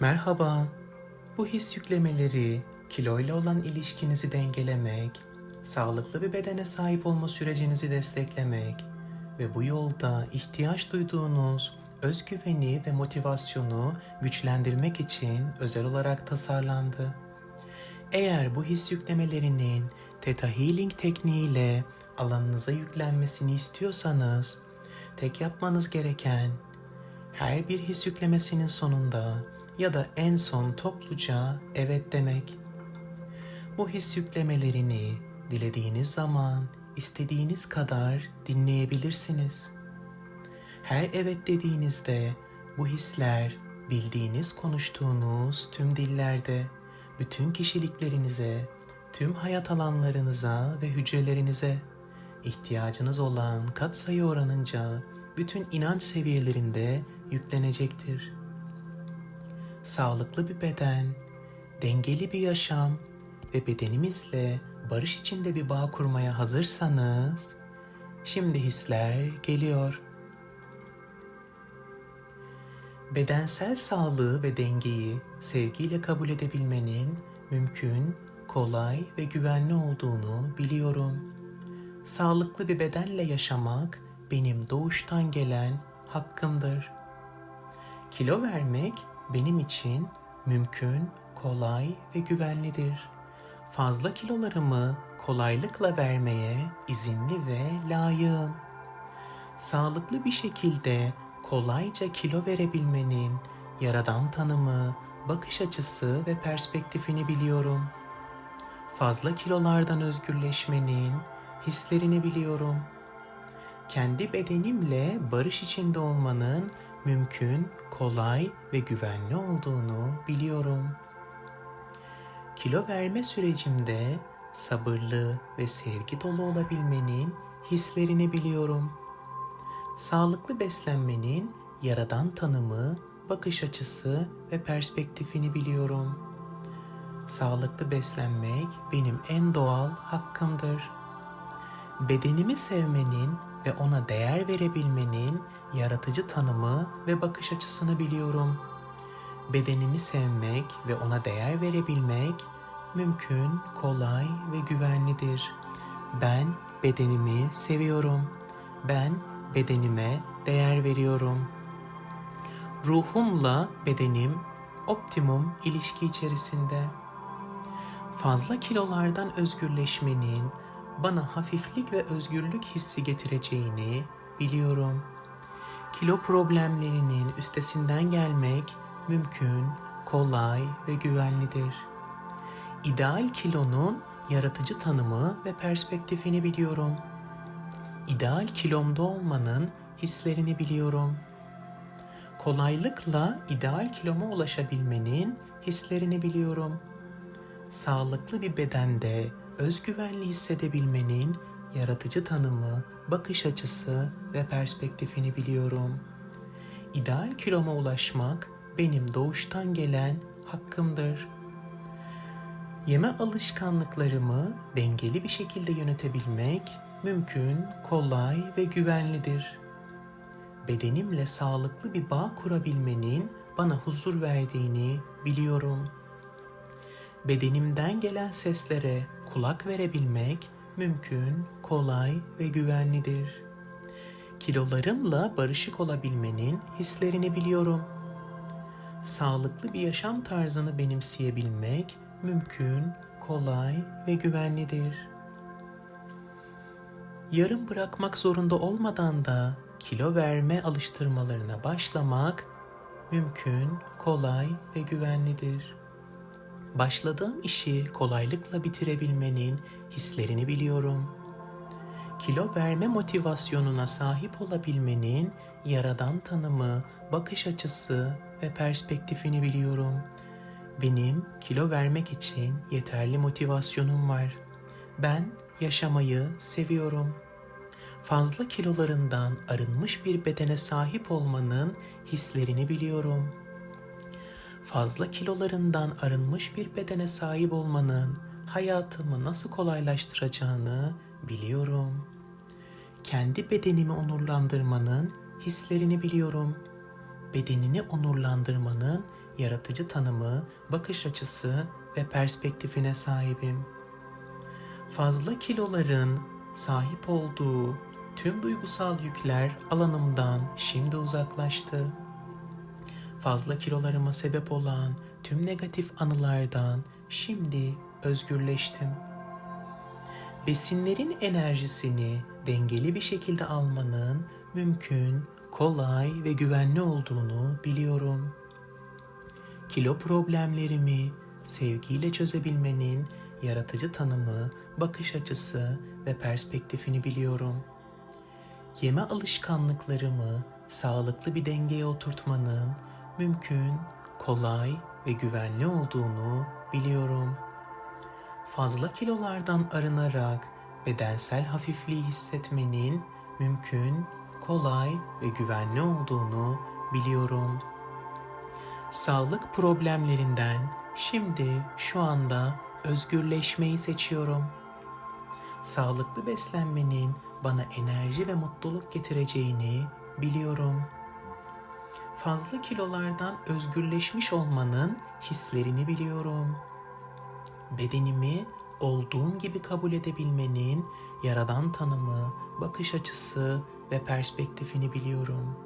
Merhaba. Bu his yüklemeleri, kiloyla olan ilişkinizi dengelemek, sağlıklı bir bedene sahip olma sürecinizi desteklemek ve bu yolda ihtiyaç duyduğunuz özgüveni ve motivasyonu güçlendirmek için özel olarak tasarlandı. Eğer bu his yüklemelerinin Theta Healing tekniğiyle alanınıza yüklenmesini istiyorsanız, tek yapmanız gereken her bir his yüklemesinin sonunda ya da en son topluca evet demek. Bu his yüklemelerini dilediğiniz zaman istediğiniz kadar dinleyebilirsiniz. Her evet dediğinizde bu hisler bildiğiniz konuştuğunuz tüm dillerde bütün kişiliklerinize, tüm hayat alanlarınıza ve hücrelerinize ihtiyacınız olan katsayı oranınca bütün inanç seviyelerinde yüklenecektir. Sağlıklı bir beden, dengeli bir yaşam ve bedenimizle barış içinde bir bağ kurmaya hazırsanız, şimdi hisler geliyor. Bedensel sağlığı ve dengeyi sevgiyle kabul edebilmenin mümkün, kolay ve güvenli olduğunu biliyorum. Sağlıklı bir bedenle yaşamak benim doğuştan gelen hakkımdır. Kilo vermek benim için mümkün, kolay ve güvenlidir. Fazla kilolarımı kolaylıkla vermeye izinli ve layığım. Sağlıklı bir şekilde kolayca kilo verebilmenin yaradan tanımı, bakış açısı ve perspektifini biliyorum. Fazla kilolardan özgürleşmenin hislerini biliyorum. Kendi bedenimle barış içinde olmanın mümkün, kolay ve güvenli olduğunu biliyorum. Kilo verme sürecimde sabırlı ve sevgi dolu olabilmenin hislerini biliyorum. Sağlıklı beslenmenin yaradan tanımı, bakış açısı ve perspektifini biliyorum. Sağlıklı beslenmek benim en doğal hakkımdır. Bedenimi sevmenin ve ona değer verebilmenin yaratıcı tanımı ve bakış açısını biliyorum. Bedenimi sevmek ve ona değer verebilmek mümkün, kolay ve güvenlidir. Ben bedenimi seviyorum. Ben bedenime değer veriyorum. Ruhumla bedenim optimum ilişki içerisinde. Fazla kilolardan özgürleşmenin bana hafiflik ve özgürlük hissi getireceğini biliyorum. Kilo problemlerinin üstesinden gelmek mümkün, kolay ve güvenlidir. İdeal kilonun yaratıcı tanımı ve perspektifini biliyorum. İdeal kilomda olmanın hislerini biliyorum. Kolaylıkla ideal kiloma ulaşabilmenin hislerini biliyorum. Sağlıklı bir bedende özgüvenli hissedebilmenin yaratıcı tanımı, bakış açısı ve perspektifini biliyorum. İdeal kiloma ulaşmak benim doğuştan gelen hakkımdır. Yeme alışkanlıklarımı dengeli bir şekilde yönetebilmek mümkün, kolay ve güvenlidir. Bedenimle sağlıklı bir bağ kurabilmenin bana huzur verdiğini biliyorum. Bedenimden gelen seslere kulak verebilmek mümkün, kolay ve güvenlidir. Kilolarımla barışık olabilmenin hislerini biliyorum. Sağlıklı bir yaşam tarzını benimseyebilmek mümkün, kolay ve güvenlidir. Yarım bırakmak zorunda olmadan da kilo verme alıştırmalarına başlamak mümkün, kolay ve güvenlidir. Başladığım işi kolaylıkla bitirebilmenin hislerini biliyorum. Kilo verme motivasyonuna sahip olabilmenin yaradan tanımı, bakış açısı ve perspektifini biliyorum. Benim kilo vermek için yeterli motivasyonum var. Ben yaşamayı seviyorum. Fazla kilolarından arınmış bir bedene sahip olmanın hislerini biliyorum. Fazla kilolarından arınmış bir bedene sahip olmanın hayatımı nasıl kolaylaştıracağını biliyorum. Kendi bedenimi onurlandırmanın hislerini biliyorum. Bedenini onurlandırmanın yaratıcı tanımı, bakış açısı ve perspektifine sahibim. Fazla kiloların sahip olduğu tüm duygusal yükler alanımdan şimdi uzaklaştı. Fazla kilolarıma sebep olan tüm negatif anılardan şimdi özgürleştim. Besinlerin enerjisini dengeli bir şekilde almanın mümkün, kolay ve güvenli olduğunu biliyorum. Kilo problemlerimi sevgiyle çözebilmenin yaratıcı tanımı, bakış açısı ve perspektifini biliyorum. Yeme alışkanlıklarımı sağlıklı bir dengeye oturtmanın mümkün, kolay ve güvenli olduğunu biliyorum. Fazla kilolardan arınarak bedensel hafifliği hissetmenin mümkün, kolay ve güvenli olduğunu biliyorum. Sağlık problemlerinden şimdi şu anda özgürleşmeyi seçiyorum. Sağlıklı beslenmenin bana enerji ve mutluluk getireceğini biliyorum. Fazla kilolardan özgürleşmiş olmanın hislerini biliyorum. Bedenimi olduğum gibi kabul edebilmenin yaradan tanımı, bakış açısı ve perspektifini biliyorum.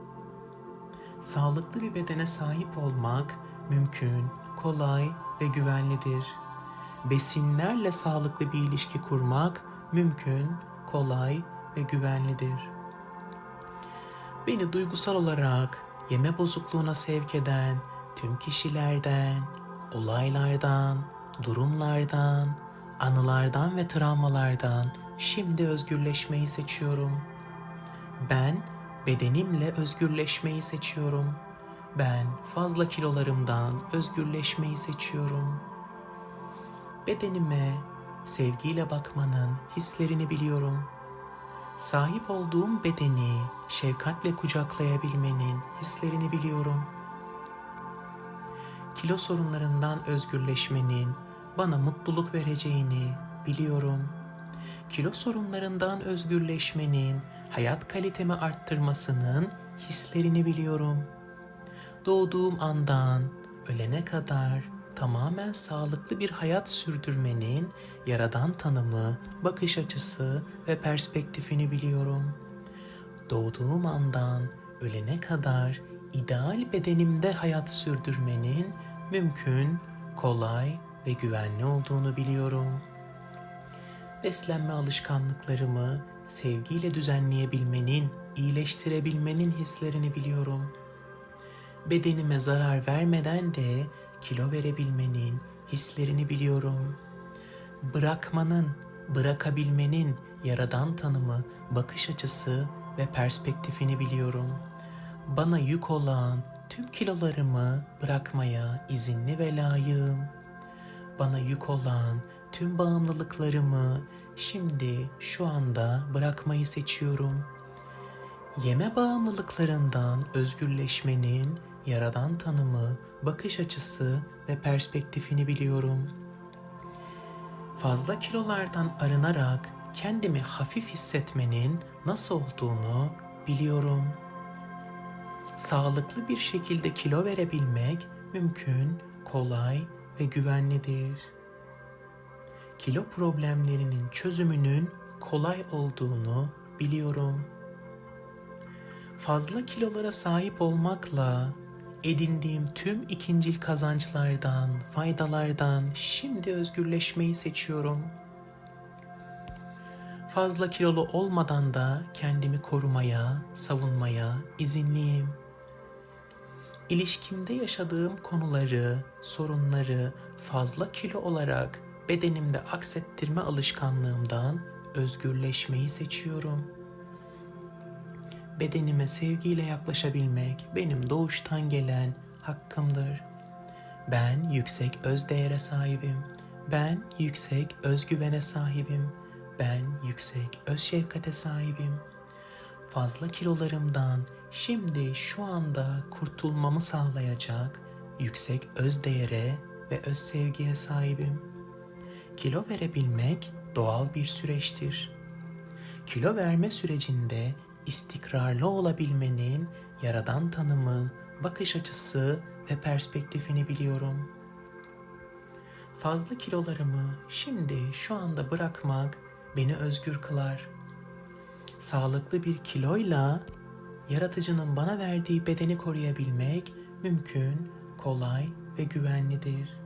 Sağlıklı bir bedene sahip olmak mümkün, kolay ve güvenlidir. Besinlerle sağlıklı bir ilişki kurmak mümkün, kolay ve güvenlidir. Beni duygusal olarak yeme bozukluğuna sevk eden tüm kişilerden, olaylardan, durumlardan, anılardan ve travmalardan şimdi özgürleşmeyi seçiyorum. Ben bedenimle özgürleşmeyi seçiyorum. Ben fazla kilolarımdan özgürleşmeyi seçiyorum. Bedenime sevgiyle bakmanın hislerini biliyorum. Sahip olduğum bedeni şefkatle kucaklayabilmenin hislerini biliyorum. Kilo sorunlarından özgürleşmenin bana mutluluk vereceğini biliyorum. Kilo sorunlarından özgürleşmenin hayat kalitemi arttırmasının hislerini biliyorum. Doğduğum andan ölene kadar tamamen sağlıklı bir hayat sürdürmenin yaradan tanımı, bakış açısı ve perspektifini biliyorum. Doğduğum andan ölene kadar ideal bedenimde hayat sürdürmenin mümkün, kolay ve güvenli olduğunu biliyorum. Beslenme alışkanlıklarımı sevgiyle düzenleyebilmenin, iyileştirebilmenin hislerini biliyorum. Bedenime zarar vermeden de kilo verebilmenin hislerini biliyorum. Bırakmanın, bırakabilmenin yaradan tanımı, bakış açısı ve perspektifini biliyorum. Bana yük olan tüm kilolarımı bırakmaya izinli ve layığım. Bana yük olan tüm bağımlılıklarımı şimdi şu anda bırakmayı seçiyorum. Yeme bağımlılıklarından özgürleşmenin yaradan tanımı, bakış açısı ve perspektifini biliyorum. Fazla kilolardan arınarak kendimi hafif hissetmenin nasıl olduğunu biliyorum. Sağlıklı bir şekilde kilo verebilmek mümkün, kolay ve güvenlidir. Kilo problemlerinin çözümünün kolay olduğunu biliyorum. Fazla kilolara sahip olmakla edindiğim tüm ikincil kazançlardan, faydalardan şimdi özgürleşmeyi seçiyorum. Fazla kilolu olmadan da kendimi korumaya, savunmaya izinliyim. İlişkimde yaşadığım konuları, sorunları fazla kilo olarak bedenimde aksettirme alışkanlığımdan özgürleşmeyi seçiyorum. Bedenime sevgiyle yaklaşabilmek benim doğuştan gelen hakkımdır. Ben yüksek özdeğere sahibim. Ben yüksek özgüvene sahibim. Ben yüksek öz şefkate sahibim. Fazla kilolarımdan şimdi şu anda kurtulmamı sağlayacak yüksek öz değere ve öz sevgiye sahibim. Kilo verebilmek doğal bir süreçtir. Kilo verme sürecinde istikrarlı olabilmenin yaradan tanımı, bakış açısı ve perspektifini biliyorum. Fazla kilolarımı şimdi şu anda bırakmak beni özgür kılar. Sağlıklı bir kiloyla yaratıcının bana verdiği bedeni koruyabilmek mümkün, kolay ve güvenlidir.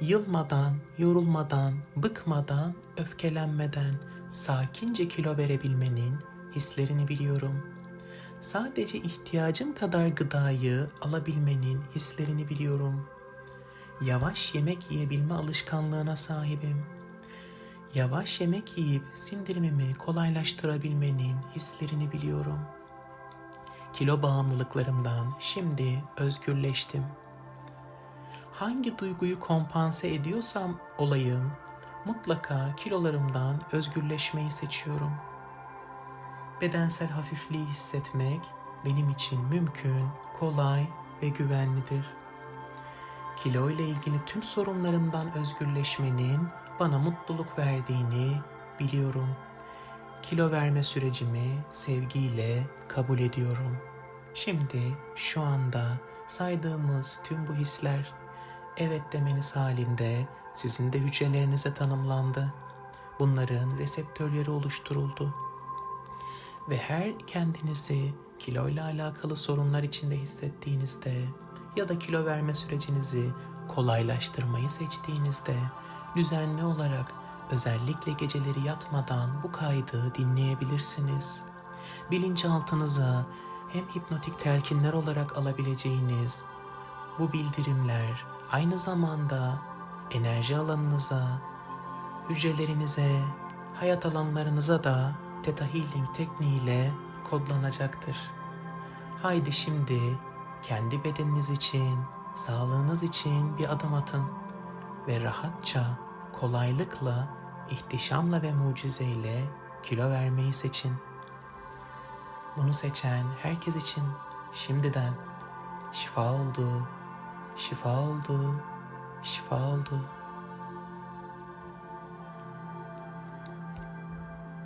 Yılmadan, yorulmadan, bıkmadan, öfkelenmeden sakince kilo verebilmenin hislerini biliyorum. Sadece ihtiyacım kadar gıdayı alabilmenin hislerini biliyorum. Yavaş yemek yiyebilme alışkanlığına sahibim. Yavaş yemek yiyip sindirimimi kolaylaştırabilmenin hislerini biliyorum. Kilo bağımlılıklarımdan şimdi özgürleştim. Hangi duyguyu kompanse ediyorsam olayım, mutlaka kilolarımdan özgürleşmeyi seçiyorum. Bedensel hafifliği hissetmek benim için mümkün, kolay ve güvenlidir. Kilo ile ilgili tüm sorunlarımdan özgürleşmenin bana mutluluk verdiğini biliyorum. Kilo verme sürecimi sevgiyle kabul ediyorum. Şimdi şu anda saydığımız tüm bu hisler evet demeniz halinde sizin de hücrelerinize tanımlandı. Bunların reseptörleri oluşturuldu. Ve her kendinizi kiloyla alakalı sorunlar içinde hissettiğinizde ya da kilo verme sürecinizi kolaylaştırmayı seçtiğinizde düzenli olarak özellikle geceleri yatmadan bu kaydı dinleyebilirsiniz. Bilinçaltınıza hem hipnotik telkinler olarak alabileceğiniz bu bildirimler aynı zamanda enerji alanınıza, hücrelerinize, hayat alanlarınıza da Theta Healing tekniğiyle kodlanacaktır. Haydi şimdi kendi bedeniniz için, sağlığınız için bir adım atın ve rahatça, kolaylıkla, ihtişamla ve mucizeyle kilo vermeyi seçin. Bunu seçen herkes için şimdiden şifa oldu, şifa oldu, şifa oldu.